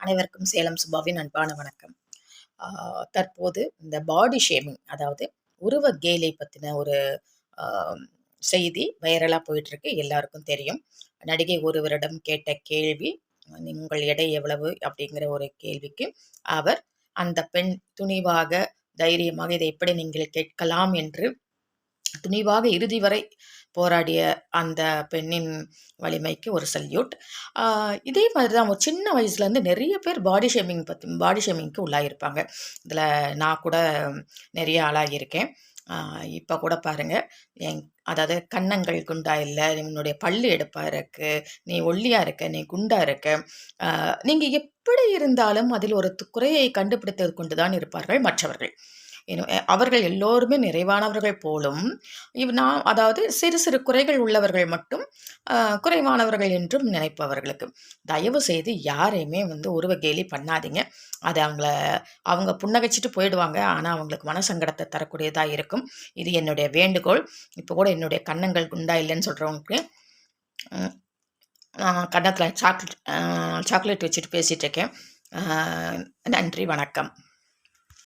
அனைவருக்கும் சேலம் சுபாவின் அன்பான வணக்கம். ஆஹ் தற்போது இந்த பாடி ஷேமிங் அதாவது உருவ கேலை பற்றின ஒரு ஆஹ் செய்தி வைரலாக போயிட்டுருக்கு எல்லாருக்கும் தெரியும். நடிகை ஒருவரிடம் கேட்ட கேள்வி உங்கள் எடை எவ்வளவு? அப்படிங்கிற ஒரு கேள்விக்கு அவர் அந்த பெண் துணிவாக தைரியமாக இதை எப்படி நீங்கள் கேட்கலாம்? என்று துணிவாக இறுதி வரை போராடிய அந்த பெண்ணின் வலிமைக்கு ஒரு சல்யூட் இதே மாதிரி தான் அவங்க சின்ன வயசுலேருந்து நிறைய பேர் பாடி ஷேமிங் பற்றி பாடி ஷேமிங்க்கு உள்ளாகிருப்பாங்க இதில் நான் கூட நிறைய ஆளாகியிருக்கேன் இப்போ கூட பாருங்கள் என் அதாவது கன்னங்கள் குண்டா இல்லை உன்னுடைய பல்லு எடுப்பாக இருக்கு நீ ஒல்லியாக இருக்க நீ குண்டா இருக்க நீங்கள் எப்படி இருந்தாலும் அதில் ஒரு து- குறையை கண்டுபிடித்து கொண்டு தான் இருப்பார்கள் மற்றவர்கள். அவர்கள் எல்லோருமே நிறைவானவர்கள் போலும் இவ் நான் அதாவது சிறு சிறு குறைகள் உள்ளவர்கள் மட்டும் குறைவானவர்கள் என்றும் நினைப்பவர்களுக்கு. தயவு செய்து யாரையுமே வந்து உருவ கேலி பண்ணாதீங்க. அது அவங்கள அவங்க புன்னகைச்சிட்டு போயிடுவாங்க. ஆனால் அவங்களுக்கு மனசங்கடத்தை தரக்கூடியதாக இருக்கும். இது என்னுடைய வேண்டுகோள். இப்போ கூட என்னுடைய கன்னங்கள் குண்டா இல்லைன்னு சொல்கிறவங்களுக்கு கன்னத்தில் சாக்லேட் சாக்லேட் வச்சுட்டு பேசிகிட்டு இருக்கேன். நன்றி வணக்கம்.